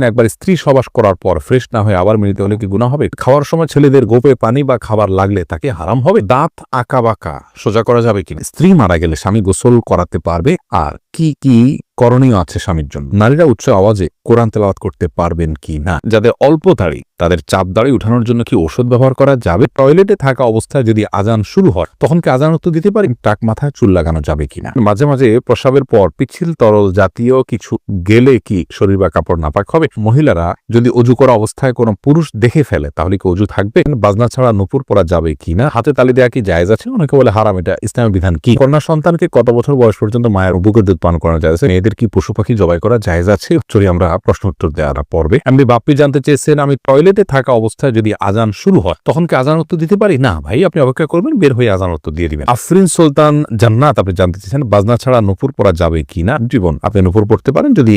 একবার স্ত্রী সবাস করার পর ফ্রেশ না হয়ে আবার মিলিতে হলে কি গুণা হবে? খাওয়ার সময় ছেলেদের গোপে পানি বা খাবার লাগলে তাকে হারাম হবে? দাঁত আঁকা বাঁকা, সোজা করা যাবে কিনা? স্ত্রী মারা গেলে স্বামী গোসল করাতে পারবে আর কি কি করণীয় আছে স্বামীর জন্য? নারীরা উচ্চ আওয়াজে কোরআন তেলাওয়াত করতে পারবেন কি না? যাদের অল্প দাড়ি তাদের চাপ দাড়ি উঠানোর জন্য কি ওষুধ ব্যবহার করা যাবে? টয়লেটে থাকা অবস্থায় যদি আজান শুরু হয়, তখন কি আজান উত্তর দিতে পারি? টাক মাথায় চুল লাগানো যাবে কিনা মাঝে মাঝে প্রসাবের পর পিছিল তরল জাতীয় কিছু গেলে কি শরীর বা কাপড় নাপাক হবে? মহিলারা যদি অজু করা অবস্থায় কোনো পুরুষ দেখে ফেলে, তাহলে কি অজু থাকবে? বাজনা ছাড়া নুপুর পরা যাবে কিনা হাতে তালি দেওয়া কি জায়েজ আছে? অনেকে বলে হারাম, এটা ইসলামের বিধান কি? কন্যা সন্তানকে কত বছর বয়স পর্যন্ত মায়ের বুকের দুধ পান করানো যায়। মেয়েদের কি পশু পাখি জবাই করা জায়েজ আছে? চলি আমরা প্রশ্ন উত্তর দেওয়ার পর্বে। এমনি বাপ্পি জানতে চেয়েছেন, আমি টয়লেটে থাকা অবস্থায় যদি আজান শুরু হয়, তখন কি আজান উত্তর দিতে পারি? না, ভাই, আপনি অপেক্ষা করবেন, বের হয়ে আজান উত্তর দিয়ে দিবেন। আফরিন সুলতান জান্নাত, আপনি জানতে চেয়েছেন, বাজনা ছাড়া নুপুর পরা যাবে কিনা? জীবন, আপনি নুপুর পড়তে পারেন, যদি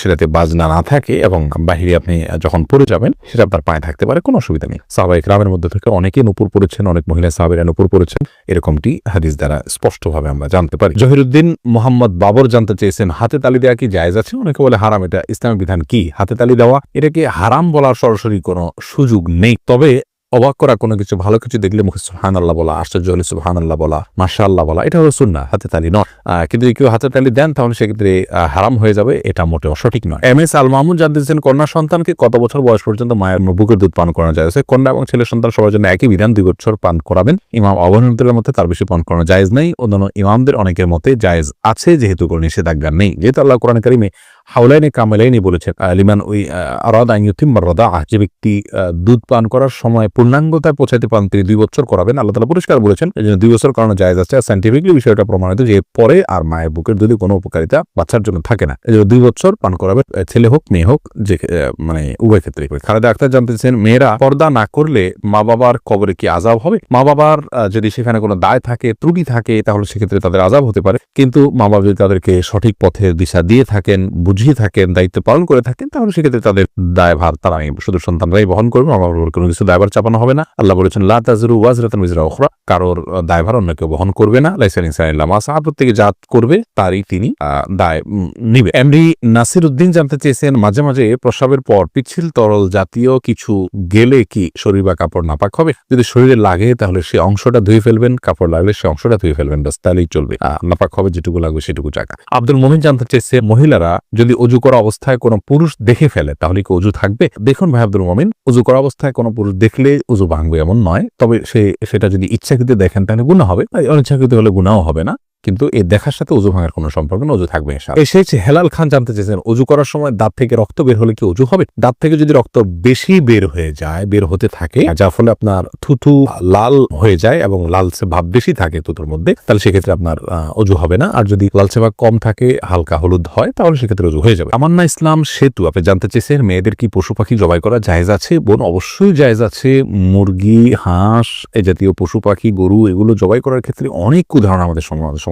সেটাতে বাজনা না থাকে এবং বাহিরে আপনি যখন পড়ে যাবেন, সেটা আপনার পায়ে থাকতে পারে, কোনো অসুবিধা নেই। সাহাবাহিক রামের মধ্যে থেকে অনেকে নুপুর পড়েছেন, অনেক মহিলা সাহাবেরা নুপুর পড়েছেন। এরকমটি হাদিস দ্বারা স্পষ্টভাবে আমরা জানতে পারি। জহিরুদ্দিন মোহাম্মদ বাবর জানতে চেয়েছেন, হাতে তালি দেওয়া কি জায়জ আছে? অনেকে বলে হারাম, এটা ইসলামের বিধান কি? হাতে তালি দেওয়া, এটাকে হারাম বলার সরাসরি কোনো সুযোগ নেই। তবে অবাক করা কোনো কিছু, ভালো কিছু দেখলে মুখে সুহান আল্লাহ বলা, আশ্চর্য হলে সুহান আল্লাহ বলা মাসা আল্লাহ বলা এটা হলো সুন্না হাতে তালি নয়। কিন্তু কেউ হাতে তালি দেন, তাহলে সেক্ষেত্রে হারাম হয়ে যাবে, এটা মোটেও সঠিক নয়। এম এস আল মাহমুদ জানতে চেয়েছেন কন্যা সন্তানকে কত বছর বয়স পর্যন্ত মায়ের বুকের দুধ পান করানো যায়? কন্যা এবং ছেলে সন্তান সবার জন্য একই বিধান, দুই বছর পান করাবেন। ইমাম আবহানের মতে তার বেশি পান করানো জায়েজ নেই। অন্যান্য ইমামদের অনেকের মতে জায়েজ আছে, যেহেতু কোনো নিষেধাজ্ঞা নেই। যেহেতু আল্লাহ কোরআন কারিমে হাউলাইনে কামেলাইনি বলেছেন আহ, লিমান ওই আরাদ আইয়ুতিম্মার রদা যে ব্যক্তি দুধ পান করার সময় পূর্ণাঙ্গতায় পৌঁছাতে পান তিনি দুই বছর করাবেন। আল্লাহ তালা পরিষ্কার বলেছেন এই জন্য দুই বছর করানো জায়েজ আছে। সাইন্টিফিকলি বিষয়টা প্রমাণিত যে পরে আর মায়ের বুকের দুধে কোনো উপকারিতা বাচ্চার জন্য থাকে না। এই জন্য দুই বছর পান করাবেন ছেলে হোক মেয়ে হোক যে মানে উভয় ক্ষেত্রে খালেদা আক্তার জানতেছেন মেয়েরা পর্দা না করলে মা বাবার কবরে কি আজাব হবে? মা বাবার যদি সেখানে কোনো দায় থাকে ত্রুটি থাকে তাহলে সেক্ষেত্রে তাদের আজাব হতে পারে। কিন্তু মা বাবা যদি তাদেরকে সঠিক পথের দিশা দিয়ে থাকেন বুঝিয়ে থাকেন, দায়িত্ব পালন করে থাকেন, তাহলে সেক্ষেত্রে তাদের দায়ভার, তারা শুধু সন্তানরাই বহন করবে আমার কোনো কিছু দায়ভার চাপানো হবে না। আল্লাহ বলেছেন, লা তাজরু মিজরা উখরা। কারোর দায়ভার অন্য কেউ বহন করবে না। লাইসান ইনসানিল্লাহ মা সাহা প্রত্যেকে জাত করবে, তারই তিনি দায় নিবে। এমডি নাসির উদ্দিন জানতে চেয়েছেন, মাঝে মাঝে প্রসাবের পর পিছিল তরল জাতীয় কিছু গেলে কি শরীর বা কাপড় নাপাক হবে? যদি শরীরে লাগে, তাহলে সে অংশটা ধুয়ে ফেলবেন। কাপড় লাগলে সে অংশটা ধুয়ে ফেলবেন। বাস তাহলেই চলবে। নাপাক হবে যেটুকু লাগবে সেটুকু জায়গা। আব্দুল মোমিন জানতে চেয়েছে, মহিলারা যদি অজু করা অবস্থায় কোনো পুরুষ দেখে ফেলে, তাহলে কি অজু থাকবে? দেখুন ভাই আব্দুল মোমিন অজু করা অবস্থায় কোনো পুরুষ দেখলে অজু ভাঙবে এমন নয়। তবে সে, সেটা যদি ইচ্ছাকৃত দেখেন তাহলে গুণা হবে। আর অনিচ্ছাকৃত হলে গুণাও হবে না। কিন্তু এই দেখার সাথে অজু ভাঙার কোনো সম্পর্ক না অজু থাকবে। এসেছে হেলাল খান জানতে চেয়েছেন অজু করার সময় দাঁত থেকে রক্ত বের হলে কি অজু হবে? দাঁত থেকে যদি রক্ত বেশি বের হয়ে যায়, বের হতে থাকে, যার ফলে আপনার থুথু লাল হয়ে যায় এবং লালচে ভাব বেশি থাকে থুতুর মধ্যে, তাহলে সেক্ষেত্রে আপনার অজু হবে না। আর যদি লালচে ভাব কম থাকে, হালকা হলুদ হয়, তাহলে সেক্ষেত্রে অজু হয়ে যাবে। আমান্না ইসলাম সেতু, আপনি জানতে চেয়েছেন, মেয়েদের কি পশু পাখি জবাই করা জায়েজ আছে? বোন, অবশ্যই জায়েজ আছে। মুরগি, হাঁস এই জাতীয় পশু পাখি, গরু, এগুলো জবাই করার ক্ষেত্রে অনেক উদাহরণ আমাদের সমাজ-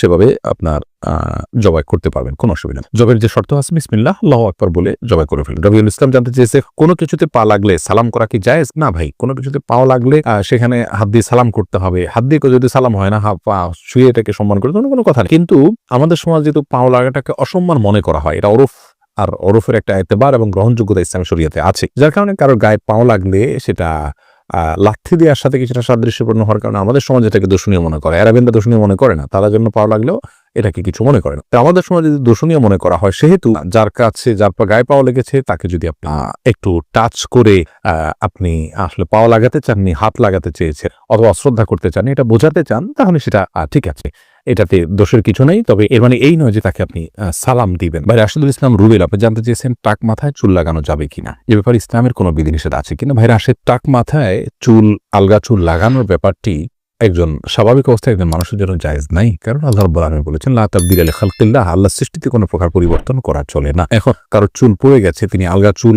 সেভাবে আপনার জবাই করতে পারবেন, কোনো অসুবিধা জবের যে শর্ত আছে, বিসমিল্লাহ, আল্লাহ আকবর বলে জবাই করে ফেলেন। রবিউল ইসলাম জানতে চেয়েছে, কোনো কিছুতে পা লাগলে সালাম করা কি জায়েজ? না ভাই, কোনো কিছুতে পাও লাগলে সেখানে হাত দিয়ে সালাম করতে হবে। হাত দিয়ে যদি সালাম হয় না হাত পা শুয়ে এটাকে সম্মান করে, তখন কোনো কথা নেই। কিন্তু আমাদের সমাজ যেহেতু পাও লাগাটাকে অসম্মান মনে করা হয়, এটা ওরফ, আর ওরফের একটা এতেবার এবং গ্রহণযোগ্যতা ইসলামী শরিয়াতে আছে। যার কারণে কারোর গায়ে পাও লাগলে সেটা লাথি দেওয়ার সাথে কিছুটা সাদৃশ্যপূর্ণ হওয়ার কারণে আমাদের সমাজ এটাকে দূষণীয় মনে করে। অ্যারাবিন্দা দূষণীয় মনে করে না। তারা জন্য পাওয়া লাগলেও এটাকে কিছু মনে করে না। তো আমাদের সমাজ যদি দূষণীয় মনে করা হয়, সেহেতু যার কাছে, যার গায়ে পাওয়া লেগেছে, তাকে যদি আপনি একটু টাচ করে আপনি আসলে পাওয়া লাগাতে চাননি, হাত লাগাতে চেয়েছেন অথবা অশ্রদ্ধা করতে চান এটা বোঝাতে চান, তাহলে সেটা ঠিক আছে। এটাতে দোষের কিছু নেই। তবে এর মানে এই নয় যে তাকে আপনি সালাম দিবেন। ভাই, রাশেদুল ইসলাম রুবেল, আপনি জানতে চেয়েছেন টাক মাথায় চুল লাগানো যাবে কিনা? এ ব্যাপারে ইসলামের কোনো বিধিনিষেধ আছে কিনা? ভাই, রাশেদ, টাক মাথায় চুল, আলগা চুল লাগানোর ব্যাপারটি একজন স্বাভাবিক অবস্থায় একজন মানুষের জন্য জায়েজ নাই। কারণ আল্লাহ রব্বুল আলমী বলেছেন, লা তাবদিল আলী খালকিল্লাহ আল্লাহ সৃষ্টিতে কোনো প্রকার পরিবর্তন করা চলে না। এখন কারও চুল পড়ে গেছে, তিনি আলগা চুল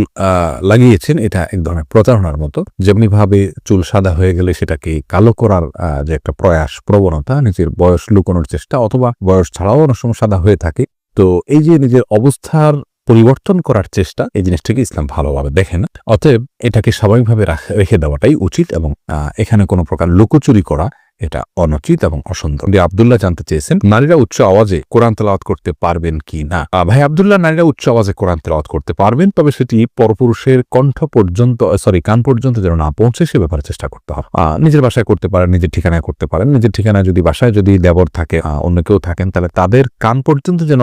লাগিয়েছেন, এটা এক ধরনের প্রতারণার মতো। যেমনি ভাবে চুল সাদা হয়ে গেলে সেটাকে কালো করার যে একটা প্রয়াস, প্রবণতা, নিজের বয়স লুকোনোর চেষ্টা, অথবা বয়স ছাড়াও অনেক সময় সাদা হয়ে থাকে। তো এই যে নিজের অবস্থার পরিবর্তন করার চেষ্টা এই জিনিসটাকে ইসলাম ভালোভাবে দেখে না। অতএব এটাকে স্বাভাবিকভাবে রাখ- দেওয়াটাই উচিত এবং এখানে কোনো প্রকার লুকোচুরি করা এটা অনুচিত এবং অসুন্দর। আবদুল্লাহ জানতে চেয়েছেন, নারীরা উচ্চ আওয়াজে কোরআন তেলাওয়াত করতে পারবেন কি না? ভাই আবদুল্লাহ, নারীরা উচ্চ আওয়াজে কোরআন তেলাওয়াত করতে পারবেন, তবে সেটি পরপুরুষের কণ্ঠ পর্যন্ত সরি, কান পর্যন্ত যেন না পৌঁছে সে ব্যাপারে চেষ্টা করতে হবে। নিজের বাসায় করতে পারেন, নিজের ঠিকানায় করতে পারেন, নিজের ঠিকানায় যদি বাসায় যদি দেবর থাকে অন্য কেউ থাকেন, তাহলে তাদের কান পর্যন্ত যেন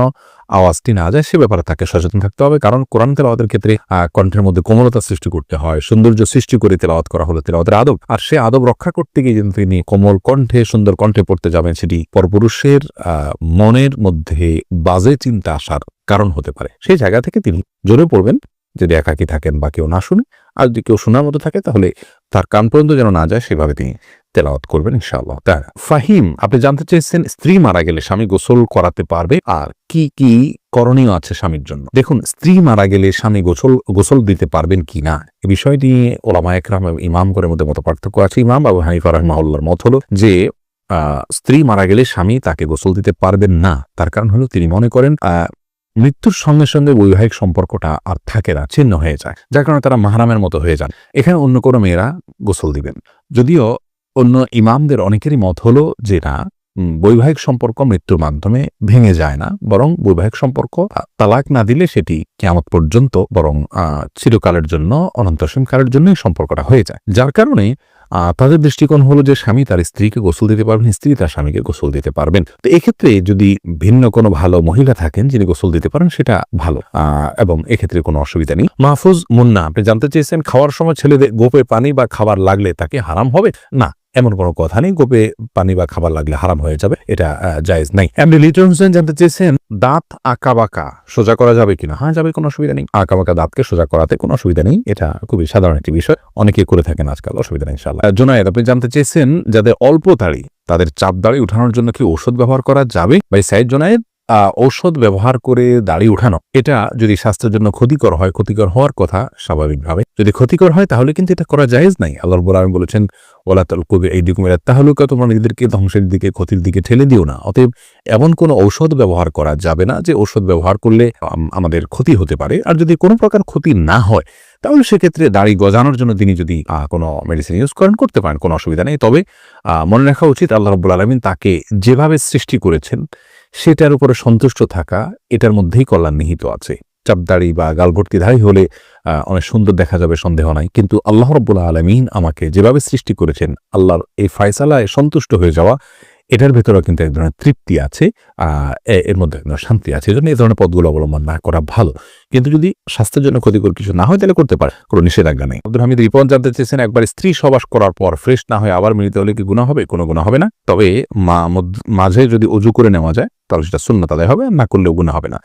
আওয়াজটি না যায়, সে ব্যাপারে তাকে সচেতন থাকতে হবে। কারণ কোরআন তেলাওয়াতের ক্ষেত্রে কণ্ঠের মধ্যে কোমলতা সৃষ্টি করতে হয়, সৌন্দর্য সৃষ্টি করে তেলাওয়াত করা হলো তেলাওয়াতের আদব। আর সে আদব রক্ষা করতে গিয়ে কিন্তু তিনি কোমল কণ্ঠে, সুন্দর কণ্ঠে পড়তে যাবেন, সেটি পরপুরুষের মনের মধ্যে বাজে চিন্তা আসার কারণ হতে পারে। সেই জায়গা থেকে তিনি জোরে পড়বেন, যদি একাকি থাকেন বা কেউ না শুনে, আর যদি কেউ শোনার মতো থাকে, তাহলে তার কান পর্যন্ত যেন না যায়, সেভাবে তিনি তেলাওয়াত করবেন, ইনশাআল্লাহ। তা ফাহিম, আপনি জানতে চেয়েছেন স্ত্রী মারা গেলে স্বামী গোসল করাতে পারবে আর কি কি করণীয় আছে স্বামীর জন্য। দেখুন, স্ত্রী মারা গেলে স্বামী গোসল গোসল দিতে পারবেন কি না এই বিষয় নিয়ে ওলামা একরাম ইমাম করে মধ্যে মত পার্থক্য আছে। ইমাম আবু হানিফা রহমাউল্লার মত হলো যে স্ত্রী মারা গেলে স্বামী তাকে গোসল দিতে পারবেন না। তার কারণ হলো তিনি মনে করেন মৃত্যুর সঙ্গে সঙ্গে বৈবাহিক সম্পর্কটা আর থাকে না, ছিন্ন হয়ে যায়। যার কারণে তারা মাহারামের মতো হয়ে যান। এখানে অন্য কোনো মেয়েরা গোসল দিবেন। যদিও অন্য ইমামদের অনেকেরই মত হলো যে না বৈবাহিক সম্পর্ক মৃত্যুর মাধ্যমে ভেঙে যায় না, বরং বৈবাহিক সম্পর্ক তালাক না দিলে সেটি কেমন পর্যন্ত বরং চিরকালের জন্য অনন্তসীম কালের জন্যই সম্পর্কটা হয়ে যায়। যার কারণে তাদের দৃষ্টিকোণ হলো যে স্বামী তার স্ত্রীকে গোসল দিতে পারবেন, স্ত্রী তার স্বামীকে গোসল দিতে পারবেন। তো এক্ষেত্রে যদি ভিন্ন কোনো ভালো মহিলা থাকেন, যিনি গোসল দিতে পারেন, সেটা ভালো এবং এক্ষেত্রে কোনো অসুবিধা নেই। মাহফুজ মুন্না, আপনি জানতে চেয়েছেন, খাওয়ার সময় ছেলেদের গোপে পানি বা খাবার লাগলে তাকে হারাম হবে? না, এমন কোনো কথা নেই, গোপে পানি বা খাবার লাগলে হারাম হয়ে যাবে, এটা জায়েজ নাই। এমনি লিটন হোসেন জানতে চেয়েছেন, দাঁত আঁকা বাঁকা, সোজা করা যাবে কিনা? হ্যাঁ যাবে। কোনো অসুবিধা নেই। আঁকা বাঁকা দাঁতকে সোজা করাতে কোনো অসুবিধা নেই। এটা খুবই সাধারণ একটি বিষয়। অনেকে করে থাকেন আজকাল, অসুবিধা নেই ইনশাল্লাহ জোনায়েদ, আপনি জানতে চেয়েছেন যাদের অল্প দাড়ি, তাদের চাপ দাড়ি উঠানোর জন্য কি ঔষধ ব্যবহার করা যাবে? ভাই সাইদ জোনায়েদ ঔষধ ব্যবহার করে দাড়ি উঠানো, এটা যদি স্বাস্থ্যের জন্য ক্ষতিকর হয়, ক্ষতিকর হওয়ার কথা স্বাভাবিকভাবে। যদি ক্ষতিকর হয়, তাহলে কিন্তু এটা করা জায়েজ নাই। আল্লাহ বলেছেন ওলা তাল কবি এই দিকুমের তাহলুকা তোমরা নিজেদেরকে ধ্বংসের দিকে ক্ষতির দিকে ঠেলে দিও না। অতএব এমন কোনো ঔষধ ব্যবহার করা যাবে না যে ঔষধ ব্যবহার করলে আম, আমাদের ক্ষতি হতে পারে। আর যদি কোনো প্রকার ক্ষতি না হয় তাহলে সেক্ষেত্রে দাড়ি গজানোর জন্য তিনি যদি কোনো মেডিসিন ইউজ করেন করতে পারেন কোনো অসুবিধা নেই। তবে মনে রাখা উচিত আল্লাহ রব্বুল আলমিন তাকে যেভাবে সৃষ্টি করেছেন সেটার উপরে সন্তুষ্ট থাকা এটার মধ্যেই কল্যাণ নিহিত আছে। চাপদাড়ি বা গালভর্তি ধারী হলে অনেক সুন্দর দেখা যাবে, সন্দেহ নাই। কিন্তু আল্লাহ রব্বুল্লাহ আলমিন আমাকে যেভাবে সৃষ্টি করেছেন, আল্লাহর এই ফয়সালায় সন্তুষ্ট হয়ে যাওয়া, এটার ভেতরেও কিন্তু এক ধরনের তৃপ্তি আছে এর মধ্যে এক ধরনের শান্তি আছে। এই জন্য এই ধরনের পদগুলো অবলম্বন না করা ভালো। কিন্তু যদি স্বাস্থ্যের জন্য ক্ষতিকর কিছু না হয়, তাহলে করতে পারে, কোনো নিষেধাজ্ঞা নেই। আব্দুল হামিদ রিপন জানতে চেয়েছেন, একবার স্ত্রী সবাস করার পর ফ্রেশ না হয়ে আবার মিলিত হলে কি গুণা হবে? কোনো গুণা হবে না। তবে মাঝে যদি অজু করে নেওয়া যায়, তাহলে সেটা শূন্য তাদের হবে না করলেও গুণা হবে না।